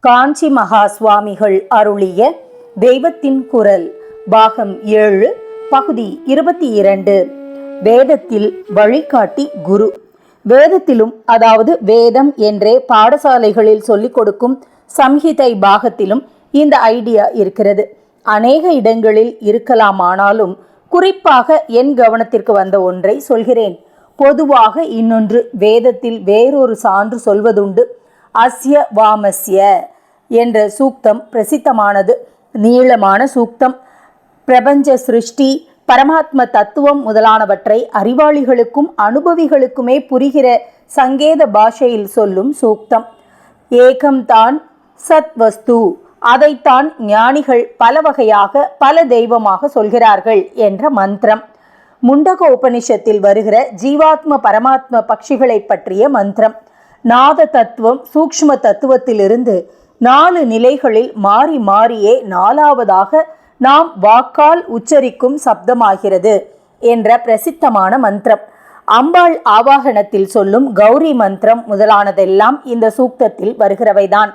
காஞ்சி மகா சுவாமிகள் அருளிய தெய்வத்தின் குரல் பாகம் ஏழு பகுதி இருபத்தி இரண்டு. வேதத்தில் வழிகாட்டி குரு. வேதத்திலும் அதாவது வேதம் என்றே பாடசாலைகளில் சொல்லிக் கொடுக்கும் சம்ஹிதை பாகத்திலும் இந்த ஐடியா இருக்கிறது. அநேக இடங்களில் இருக்கலாமானாலும் குறிப்பாக என் கவனத்திற்கு வந்த ஒன்றை சொல்கிறேன். பொதுவாக இன்னொன்று வேதத்தில் வேறொரு சான்று சொல்வதுண்டு. அஸ்ய வாமஸ்ய என்ற சூக்தம் பிரசித்தமானது. நீளமான சூக்தம். பிரபஞ்ச சிருஷ்டி பரமாத்ம தத்துவம் முதலானவற்றை அறிவாளிகளுக்கும் அனுபவிகளுக்குமே புரிகிற சங்கேத பாஷையில் சொல்லும் சூக்தம். ஏகம்தான் சத் வஸ்து. அதைத்தான் ஞானிகள் பல வகையாக பல தெய்வமாக சொல்கிறார்கள் என்ற மந்திரம். முண்டக உபனிஷத்தில் வருகிற ஜீவாத்ம பரமாத்ம பட்சிகளை பற்றிய மந்திரம். நாத தத்துவம் சூக்ஷ்ம தத்துவத்திலிருந்து நாலு நிலைகளில் மாறி மாறியே நாலாவதாக நாம் வாக்கால் உச்சரிக்கும் சப்தமாகிறது என்ற பிரசித்தமான மந்திரம். அம்பாள் ஆவாகனத்தில் சொல்லும் கௌரி மந்திரம் முதலானதெல்லாம் இந்த சூக்தத்தில் வருகிறவைதான்.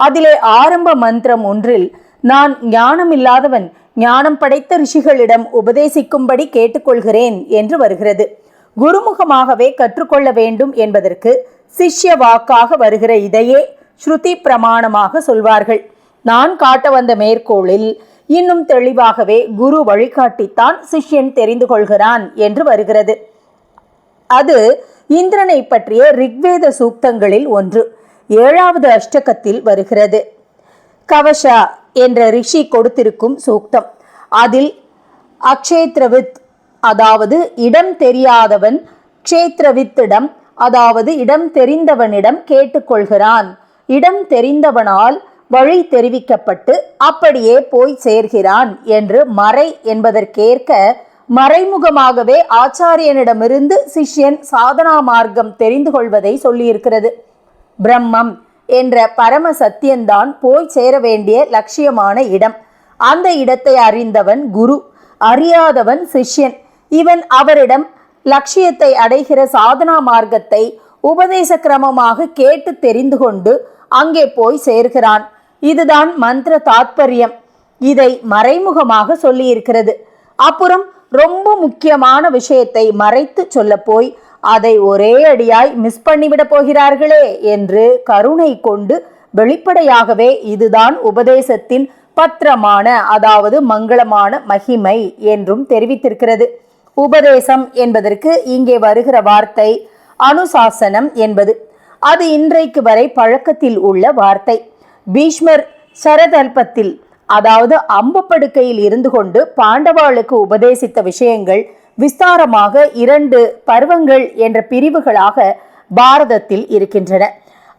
அதிலே ஆரம்ப மந்திரம் ஒன்றில் நான் ஞானமில்லாதவன் ஞானம் படைத்த ரிஷிகளிடம் உபதேசிக்கும்படி கேட்டுக்கொள்கிறேன் என்று வருகிறது. குருமுகமாகவே கற்றுக்கொள்ள வேண்டும் என்பதற்கு சிஷ்ய வாக்காக வருகிற இதையே ஸ்ருதி பிரமாணமாக சொல்வார்கள். நான் காட்ட வந்த மேற்கோளில் இன்னும் தெளிவாகவே குரு வழிகாட்டித்தான் சிஷ்யன் தெரிந்து கொள்கிறான் என்று வருகிறது. அது இந்திரனை பற்றிய ரிக்வேத சூக்தங்களில் ஒன்று. ஏழாவது அஷ்டகத்தில் வருகிறது. கவஷா என்ற ரிஷி கொடுத்திருக்கும் சூக்தம். அதில் அக்ஷேத்ரவித் அதாவது இடம் தெரியாதவன் க்ஷேத்ரவித்திடம் அதாவது இடம் தெரிந்தவனிடம் கேட்டுக்கொள்கிறான். இடம் தெரிந்தவனால் வழி தெரிவிக்கப்பட்டு அப்படியே போய் சேர்கிறான் என்று மறை என்பதற்கேற்க மறைமுகமாகவே ஆச்சாரியனிடமிருந்து சிஷ்யன் சாதனா மார்க்கம் தெரிந்து கொள்வதை சொல்லியிருக்கிறது. பிரம்மம் என்ற பரம சத்தியந்தான் போய் சேர வேண்டிய லட்சியமான இடம். அந்த இடத்தை அறிந்தவன் குரு அறியாதவன் சிஷ்யன். இவன் அவரிடம் லட்சியத்தை அடைகிற சாதனா மார்க்கத்தை உபதேச கிரமமாக கேட்டு தெரிந்து கொண்டு அங்கே போய் சேர்கிறான். இதுதான் மந்திர தாத்பரியம். இதை மறைமுகமாக சொல்லியிருக்கிறது. அப்புறம் ரொம்ப முக்கியமான விஷயத்தை மறைத்து சொல்ல போய் அதை ஒரே அடியாய் மிஸ் பண்ணிவிட போகிறார்களே என்று கருணை கொண்டு வெளிப்படையாகவே இதுதான் உபதேசத்தின் பத்திரமான அதாவது மங்களமான மகிமை என்றும் தெரிவித்திருக்கிறது. உபதேசம் என்பதற்கு இங்கே வருகிற வார்த்தை அனுசாசனம் என்பது. அது இன்றைக்கு வரை பழக்கத்தில் உள்ள வார்த்தை. பீஷ்மர் சரதல்பத்தில் அதாவது அம்பு படுக்கையில் இருந்து கொண்டு பாண்டவாளுக்கு உபதேசித்த விஷயங்கள் விஸ்தாரமாக இரண்டு பருவங்கள் என்ற பிரிவுகளாக பாரதத்தில் இருக்கின்றன.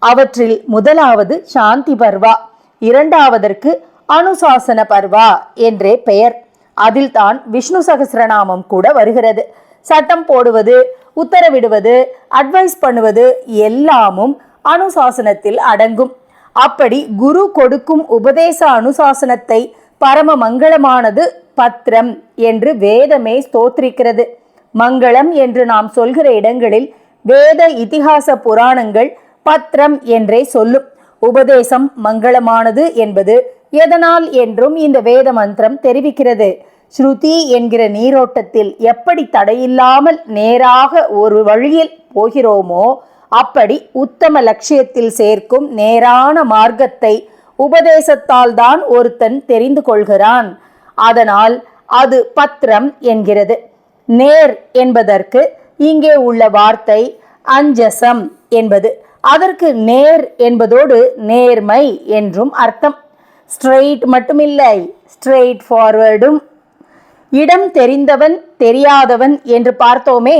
அவற்றில் முதலாவது சாந்தி பர்வா இரண்டாவதற்கு அனுசாசன பர்வா என்றே பெயர். அதில் தான் விஷ்ணு சகசிரநாமம் கூட வருகிறது. சட்டம் போடுவது உத்தரவிடுவது அட்வைஸ் பண்ணுவது எல்லாமும் அனுசாசனத்தில் அடங்கும். அப்படி குரு கொடுக்கும் உபதேச அனுசாசனத்தை பரம மங்களமானது பத்திரம் என்று வேதமே ஸ்தோத்திரிக்கிறது. மங்களம் என்று நாம் சொல்கிற இடங்களில் வேத இதிகாச புராணங்கள் பத்திரம் என்றே சொல்லும். உபதேசம் மங்களமானது என்பது எதனால் என்றும் இந்த வேத மந்திரம் தெரிவிக்கிறது. ஸ்ருதி என்கிற நீரோட்டத்தில் எப்படி தடையில்லாமல் நேராக ஒரு வழியில் போகிறோமோ அப்படி உத்தம லட்சியத்தில் சேர்க்கும் நேரான மார்க்கத்தை உபதேசத்தால் தான் ஒருத்தன் தெரிந்து கொள்கிறான். அதனால் அது பத்திரம் என்கிறது. நேர் என்பதற்கு இங்கே உள்ள வார்த்தை அஞ்சசம் என்பது. அதற்கு நேர் என்பதோடு நேர்மை என்றும் அர்த்தம். ஸ்ட்ரெயிட் மட்டுமில்லை ஸ்ட்ரெயிட் ஃபார்வர்டும் இடம் தெரிந்தவன் தெரியாதவன் என்று பார்த்தோமே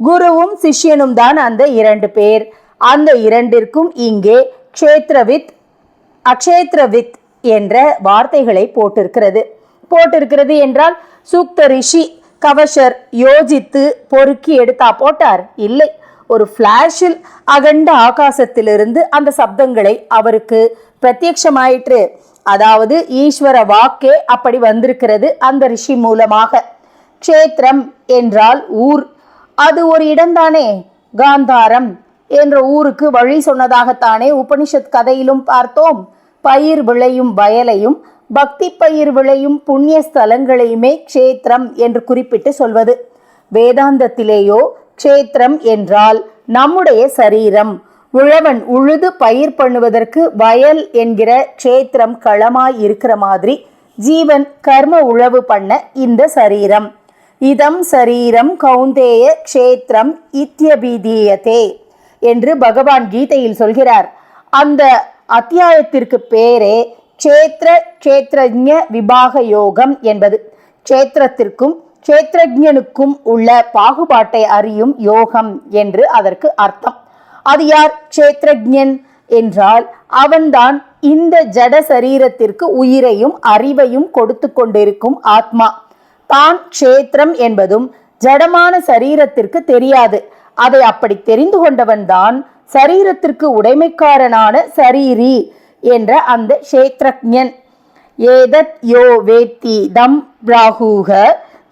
குருவும் சிஷ்யனும் தான் அந்த இரண்டு பேர். அந்த இரண்டிற்கும் இங்கே க்ஷேத்ரவித் அக்ஷேத்ரவித் என்ற வார்த்தைகளை போட்டிருக்கிறது. போட்டிருக்கிறது என்றால் சூக்த ரிஷி கவஷர் யோசித்து பொறுக்கி எடுத்தா போட்டார்? இல்லை. ஒரு ஃப்ளாஷில் அகண்ட ஆகாசத்திலிருந்து அந்த சப்தங்களை அவருக்கு பிரத்யட்சமாயிற்று. அதாவது ஈஸ்வர வாக்கே அப்படி வந்திருக்கிறது அந்த ரிஷி மூலமாக. க்ஷேத்திரம் என்றால் ஊர். அது ஒரு இடம்தானே? காந்தாரம் என்ற ஊருக்கு வழி சொன்னதாகத்தானே உபனிஷத் கதையிலும் பார்த்தோம். பயிர் விளையும் வயலையும் பக்தி பயிர் விளையும் புண்ணிய ஸ்தலங்களையுமே க்ஷேத்திரம் என்று குறிப்பிட்டு சொல்வது. வேதாந்தத்திலேயோ க்ஷேத்திரம் என்றால் நம்முடைய சரீரம். உழவன் உழுது பயிர் பண்ணுவதற்கு வயல் என்கிற க்ஷேத்திரம் களமாய் இருக்கிற மாதிரி ஜீவன் கர்ம உழவு பண்ண இந்த சரீரம். இதம் சரீரம் கௌந்தேய க்ஷேத்திரம் இத்தியபிதீயதே என்று பகவான் கீதையில் சொல்கிறார். அந்த அத்தியாயத்திற்கு பேரே க்ஷேத்திர க்ஷேத்ரஜ விபாக யோகம் என்பது. க்ஷேத்திரத்திற்கும் க்ஷேத்ரஜனுக்கும் உள்ள பாகுபாட்டை அறியும் யோகம் என்று அதற்கு அர்த்தம். அது யார்? கஷேத்ரஜன் என்றால் அவன்தான் இந்த ஜட சரீரத்திற்கு உயிரையும் அறிவையும் கொடுத்து கொண்டிருக்கும் ஆத்மா. தான் க்ஷேத்திரம் என்பதும் ஜடமான சரீரத்திற்கு தெரியாது. அதை அப்படி தெரிந்து கொண்டவன்தான் சரீரத்திற்கு உடைமைக்காரனான சரீரி என்ற அந்த க்ஷேத்ரஜன் ஏதத் யோ வேத்தி தம் ராகுக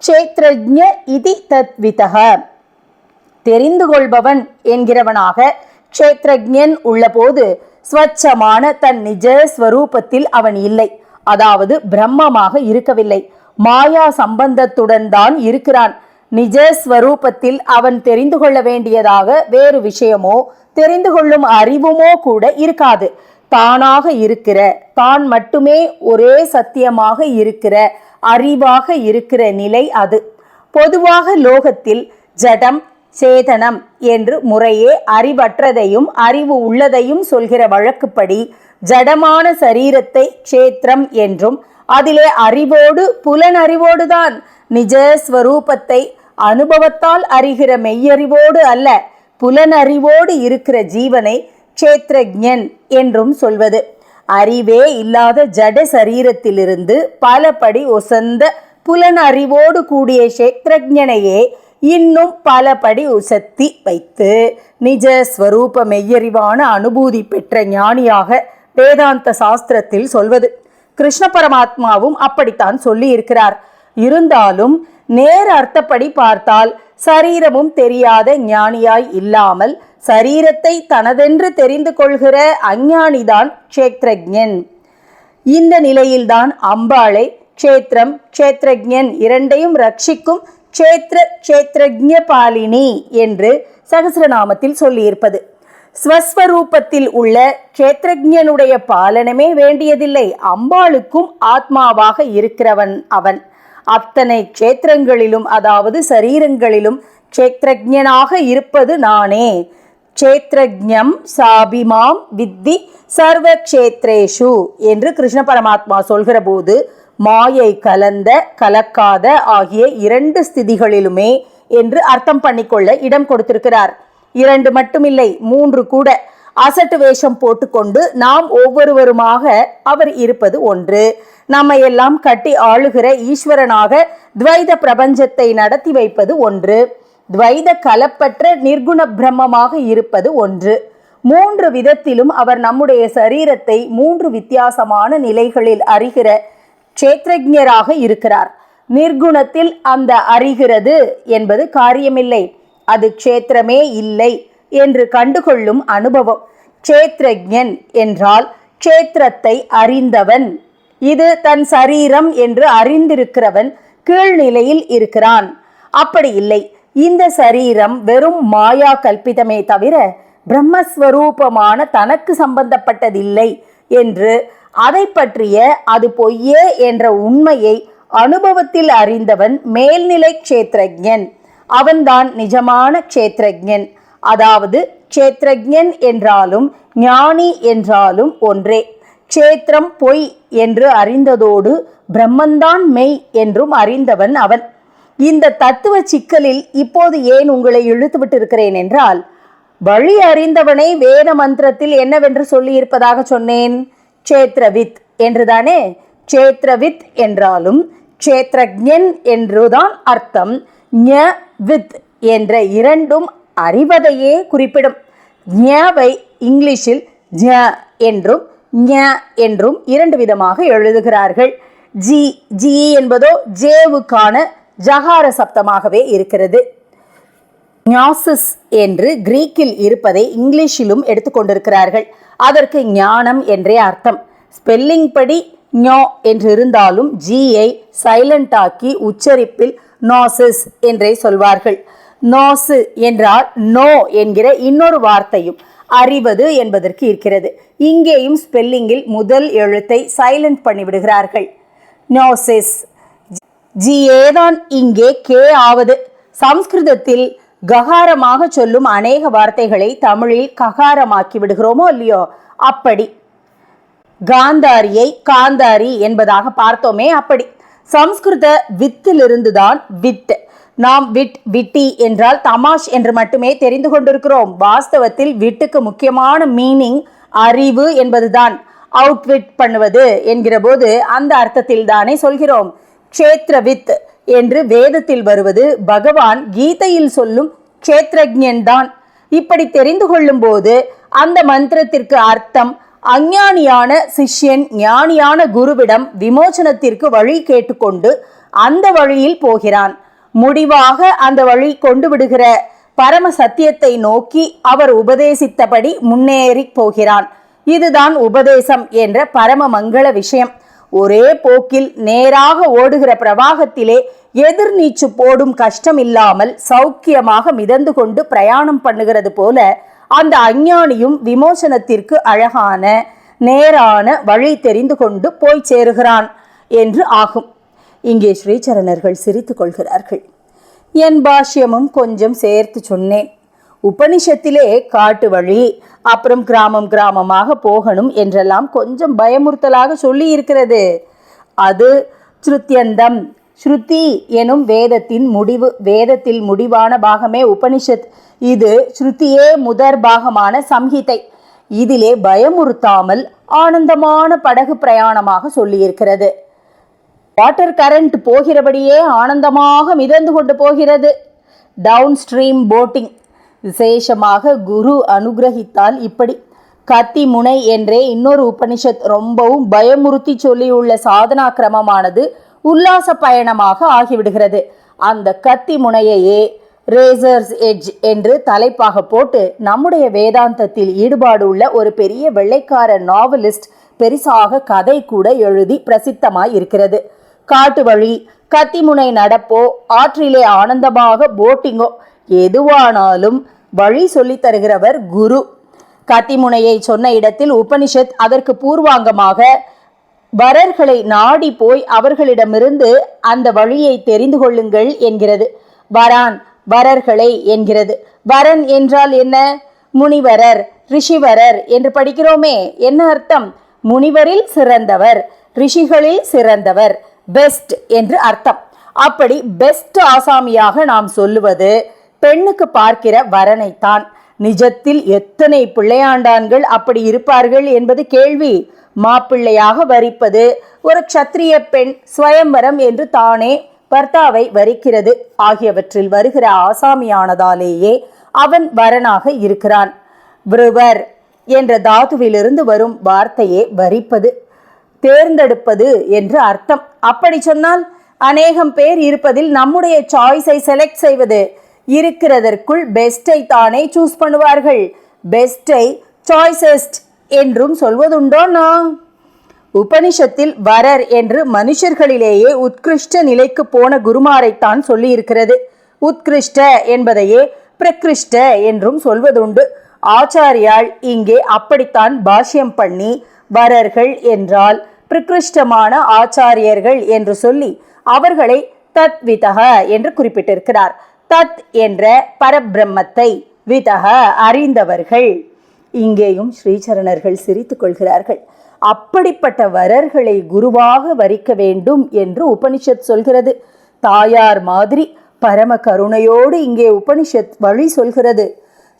க்ஷேத்ரஜ இதி தத்விதக தெரிந்து கொள்பவன் என்கிறவனாக க்ஷேத்ரஜன் உள்ளபோது ஸ்வச்சமான தன் நிஜ ஸ்வரூபத்தில் அவன் இல்லை. அதாவது பிரம்மமாக இருக்கவில்லை. மாயா சம்பந்தத்துடன் தான் இருக்கிறான். நிஜ ஸ்வரூபத்தில் அவன் தெரிந்து கொள்ள வேண்டியதாக வேறு விஷயமோ தெரிந்து கொள்ளும் அறிவுமோ கூட இருக்காது. தானாக இருக்கிற தான் மட்டுமே ஒரே சத்தியமாக இருக்கிற அறிவாக இருக்கிற நிலை அது. பொதுவாக லோகத்தில் ஜடம் சேதனம் என்று முறையே அறிவற்றதையும் அறிவு உள்ளதையும் சொல்கிற வழக்குப்படி ஜடமான சரீரத்தை க்ஷேத்திரம் என்றும் அதிலே அறிவோடு புலனறிவோடுதான் நிஜ ஸ்வரூபத்தை அனுபவத்தால் அறிகிற மெய்யறிவோடு அல்ல புலனறிவோடு இருக்கிற ஜீவனை க்ஷேத்ரஜன் என்றும் சொல்வது. அறிவே இல்லாத ஜட சரீரத்திலிருந்து பலபடி ஒசந்த புலனறிவோடு கூடிய க்ஷேத்ரஜனையே இன்னும் பல படி உசத்தி வைத்து நிஜ ஸ்வரூப மெய்யறிவான அனுபூதி பெற்ற ஞானியாக வேதாந்த சாஸ்திரத்தில் சொல்வது. கிருஷ்ண பரமாத்மாவும் அப்படித்தான் சொல்லி இருக்கிறார் இருந்தாலும் நேர் அர்த்தப்படி பார்த்தால் சரீரமும் தெரியாத ஞானியாய் இல்லாமல் சரீரத்தை தனதென்று தெரிந்து கொள்கிற அஞ்ஞானிதான் க்ஷேத்ரஜன் இந்த நிலையில்தான் அம்பாளை க்ஷேத்திரம் க்ஷேத்ரஜன் இரண்டையும் ரட்சிக்கும் க்ஷேத்திர க்ஷேத்ரஜ பாலினி என்று சகசிரநாமத்தில் சொல்லியிருப்பது. ஸ்வஸ்வரூபத்தில் உள்ள க்ஷேத்ரஜனுடைய பாலனமே வேண்டியதில்லை. அம்பாளுக்கும் ஆத்மாவாக இருக்கிறவன் அவன். அத்தனை க்ஷேத்திரங்களிலும் அதாவது சரீரங்களிலும் க்ஷேத்ரஜனாக இருப்பது நானே. க்ஷேத்ரஜம் சாபிமாம் வித்தி சர்வ க்ஷேத்ரேஷு என்று கிருஷ்ண பரமாத்மா சொல்கிற போது மாயை கலந்த கலக்காத ஆகிய இரண்டு ஸ்திதிகளிலுமே என்று அர்த்தம் பண்ணிக்கொள்ள இடம் கொடுத்திருக்கிறார். இரண்டு மட்டுமில்லை மூன்று கூட. அசட்டு வேஷம் போட்டுக்கொண்டு நாம் ஒவ்வொருவருமாக அவர் இருப்பது ஒன்று. நம்மை எல்லாம் கட்டி ஆளுகிற ஈஸ்வரனாக துவைத பிரபஞ்சத்தை நடத்தி வைப்பது ஒன்று. துவைத கலப்பற்ற நிர்குண பிரம்மமாக இருப்பது ஒன்று. மூன்று விதத்திலும் அவர் நம்முடைய சரீரத்தை மூன்று வித்தியாசமான நிலைகளில் அறிகிற க்ஷேத்ரஜராக இருக்கிறார். நிர்குணத்தில் அந்த அறிகிறது என்பது காரியமில்லை. அது க்ஷேத்திரமே இல்லை என்று கண்டுகொள்ளும் அனுபவம். க்ஷேத்ரஜன் என்றால் க்ஷேத்திரத்தை அறிந்தவன். இது தன் சரீரம் என்று அறிந்திருக்கிறவன் கீழ்நிலையில் இருக்கிறான். அப்படி இல்லை. இந்த சரீரம் வெறும் மாயா கல்பிதமே தவிர பிரம்மஸ்வரூபமான தனக்கு சம்பந்தப்பட்டதில்லை என்று அதை பற்றிய அது பொய்யே என்ற உண்மையை அனுபவத்தில் அறிந்தவன் மேல்நிலை க்ஷேத்ரஜன் அவன்தான் நிஜமான க்ஷேத்ரஜன் அதாவது க்ஷேத்ரஜன் என்றாலும் ஞானி என்றாலும் ஒன்றே. க்ஷேத்திரம் பொய் என்று அறிந்ததோடு பிரம்மன்தான் மெய் என்றும் அறிந்தவன் அவன். இந்த தத்துவ சிக்கலில் இப்போது ஏன் உங்களை இழுத்து விட்டிருக்கிறேன் என்றால் வழி அறிந்தவனை வேத மந்திரத்தில் என்னவென்று சொல்லியிருப்பதாக சொன்னேன். க்ஷேத்ரவித் என்றுதானே? க்ஷேத்ரவித் என்றாலும் க்ஷேத்ரஜன் என்றுதான் அர்த்தம். ஞ வித் என்ற இரண்டும் அறிவதையே குறிப்பிடும். ஞவை இங்கிலீஷில் ஜ என்றும் ஞ என்றும் இரண்டு விதமாக எழுதுகிறார்கள். ஜி ஜி என்பதோ ஜேவுக்கான ஜகார சப்தமாகவே இருக்கிறது. ஞாசிஸ் என்று கிரீக்கில் இருப்பதை இங்கிலீஷிலும் எடுத்துக்கொண்டிருக்கிறார்கள். அதற்கு ஞானம் என்றே அர்த்தம். ஸ்பெல்லிங் படி ஞோ என்று இருந்தாலும் ஜியை சைலண்ட் ஆக்கி உச்சரிப்பில் நாசிஸ் என்றே சொல்வார்கள். நாசு என்றால் நோ என்கிற இன்னொரு வார்த்தையும் அறிவது என்பதற்கு இருக்கிறது. இங்கேயும் ஸ்பெல்லிங்கில் முதல் எழுத்தை சைலண்ட் பண்ணிவிடுகிறார்கள். நோசிஸ். ஜிஏதான் இங்கே கே ஆவது. சம்ஸ்கிருதத்தில் ககாரமாக சொல்லும் அநேக வார்த்தைகளை தமிழில் ககாரமாக்கி விடுகிறோமோ இல்லையோ? அப்படி. காந்தாரியை காந்தாரி என்பதாக பார்த்தோமே அப்படி. சம்ஸ்கிருத வித்திலிருந்து தான் விட் நாம் விட் விட்டி என்றால் தமாஷ் என்று மட்டுமே தெரிந்து கொண்டிருக்கிறோம். வாஸ்தவத்தில் விட்டுக்கு முக்கியமான மீனிங் அறிவு என்பதுதான். அவுட்விட் பண்ணுவது என்கிற போது அந்த அர்த்தத்தில் தானே சொல்கிறோம். க்ஷேத்ரவித் என்று வேதத்தில் வருவது பகவான் கீதையில் சொல்லும் க்ஷேத்ரஜன் தான் இப்படி தெரிந்து கொள்ளும் போது அந்த மந்திரத்திற்கு அர்த்தம் அஞ்ஞானியான சிஷ்யன் ஞானியான குருவிடம் விமோசனத்திற்கு வழி கேட்டுக்கொண்டு அந்த வழியில் போகிறான். முடிவாக அந்த வழி கொண்டு விடுகிற பரம சத்தியத்தை நோக்கி அவர் உபதேசித்தபடி முன்னேறி போகிறான். இதுதான் உபதேசம் என்ற பரம மங்கள விஷயம். ஒரே போக்கில் நேராக ஓடுகிற பிரவாகத்திலே எதிர்நீச்சு போடும் கஷ்டம் இல்லாமல் சௌக்கியமாக மிதந்து கொண்டு பிரயாணம் பண்ணுகிறது போல அந்த அஞ்ஞானியும் விமோசனத்திற்கு அழகான நேரான வழி தெரிந்து கொண்டு போய் சேருகிறான் என்று ஆகும். இங்கே ஸ்ரீசரணர்கள் சிரித்து கொள்கிறார்கள். என் பாஷ்யமும் கொஞ்சம் சேர்த்து சொன்னேன். உபனிஷத்திலே காட்டு வழி அப்புறம் கிராமம் கிராமமாக போகணும் என்றெல்லாம் கொஞ்சம் பயமுறுத்தலாக சொல்லி இருக்கிறது அது ஸ்ருத்தியந்தம் ஸ்ருதி எனும் வேதத்தின் முடிவு வேதத்தில் முடிவான பாகமே உபனிஷத். இது ஸ்ருதியே முதற் பாகமான சம்ஹிதை. இதிலே பயமுறுத்தாமல் ஆனந்தமான படகு பிரயாணமாக சொல்லியிருக்கிறது. வாட்டர் கரண்ட் போகிறபடியே ஆனந்தமாக மிதந்து கொண்டு போகிறது. Down stream boating. விசேஷமாக குரு அனுகிரகித்தால் இப்படி. கத்தி முனை என்றே இன்னொரு உபனிஷத் ரொம்பவும் பயமுறுத்தி சொல்லியுள்ள சாதனா கிரமமானது உல்லாச பயணமாக ஆகிவிடுகிறது. அந்த கத்தி முனையையே ரேசர்ஸ் எட்ஜ் என்று தலைப்பாக போட்டு நம்முடைய வேதாந்தத்தில் ஈடுபாடு உள்ள ஒரு பெரிய வெள்ளைக்கார நாவலிஸ்ட் பெரிசாக கதை கூட எழுதி பிரசித்தமாய் இருக்கிறது காட்டு வழி கத்திமுனை நடப்போ ஆற்றிலே ஆனந்தமாக போட்டிங்கோ எதுவானாலும் வழி சொல்லி தருகிறவர் குரு. கத்திமுனையை சொன்ன இடத்தில் உபனிஷத் அதற்கு பூர்வாங்கமாக வரர்களை நாடி போய் அவர்களிடமிருந்து அந்த வழியை தெரிந்து கொள்ளுங்கள் என்கிறது. வரான் வரர்களை என்கிறது. வரன் என்றால் என்ன? முனிவரர் ரிஷிவரர் என்று படிக்கிறோமே. என்ன அர்த்தம்? முனிவரில் சிறந்தவர் ரிஷிகளில் சிறந்தவர் பெஸ்ட் என்று அர்த்தம். அப்படி பெஸ்ட் ஆசாமியாக நாம் சொல்லுவது பெண்ணுக்கு பார்க்கிற வரனைத்தான். நிஜத்தில் எத்தனை பிள்ளையாண்டான்கள் அப்படி இருப்பார்கள் என்பது கேள்வி. மாப்பிள்ளையாக வரிப்பது ஒரு க்ஷத்திரிய பெண் சுயம்பரம் என்று தானே பர்த்தாவை வரிக்கிறது. ஆகியவற்றில் வருகிற ஆசாமியானதாலேயே அவன் வரனாக இருக்கிறான். விருவர் என்ற தாதுவிலிருந்து வரும் வார்த்தையே வரிப்பது. தேர்ந்தெடுப்பது என்று அர்த்தம். அப்படி சொன்னால் அநேகம் பேர் இருப்பதில் நம்முடைய சாய்ஸை செலக்ட் செய்வது. இருக்கிறதற்குள் பெஸ்டை தானே சூஸ் பண்ணுவார்கள். பெஸ்டை சாய்ஸஸ்ட் என்றும் சொல்வதுண்டோ நான் உபனிஷத்தில் வரர் என்று மனுஷர்களிலேயே உத்கிருஷ்ட நிலைக்கு போன குருமாரைத்தான் சொல்லியிருக்கிறது. உத்கிருஷ்ட என்பதையே பிரகிருஷ்ட என்றும் சொல்வதுண்டு. ஆச்சாரியால் இங்கே அப்படித்தான் பாஷ்யம் பண்ணி வரர்கள் என்றால் பிரகிருஷ்டமான ஆச்சாரியர்கள் என்று சொல்லி அவர்களை தத்விதக என்று குறிப்பிட்டிருக்கிறார். தத் என்ற பரபிரம்மத்தை விதக அறிந்தவர்கள். இங்கேயும் ஸ்ரீசரணர்கள் சிரித்துக் கொள்கிறார்கள். அப்படிப்பட்ட வரர்களை குருவாக வரிக்க வேண்டும் என்று உபனிஷத் சொல்கிறது. தாயார் மாதிரி பரம கருணையோடு இங்கே உபனிஷத் வழி சொல்கிறது.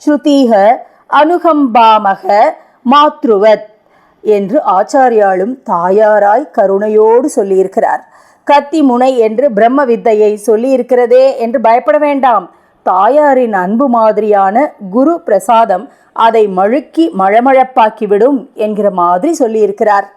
ஸ்ருதீக அனுகம்பாமக மாத்ருவத் என்று ஆச்சாரியாலும் தாயாராய் கருணையோடு சொல்லியிருக்கிறார். கத்தி முனை என்று பிரம்ம வித்தையை சொல்லியிருக்கிறதே என்று பயப்பட வேண்டாம். தாயாரின் அன்பு மாதிரியான குரு பிரசாதம் அதை மழுக்கி மழமழப்பாக்கிவிடும் என்கிற மாதிரி சொல்லியிருக்கிறார்.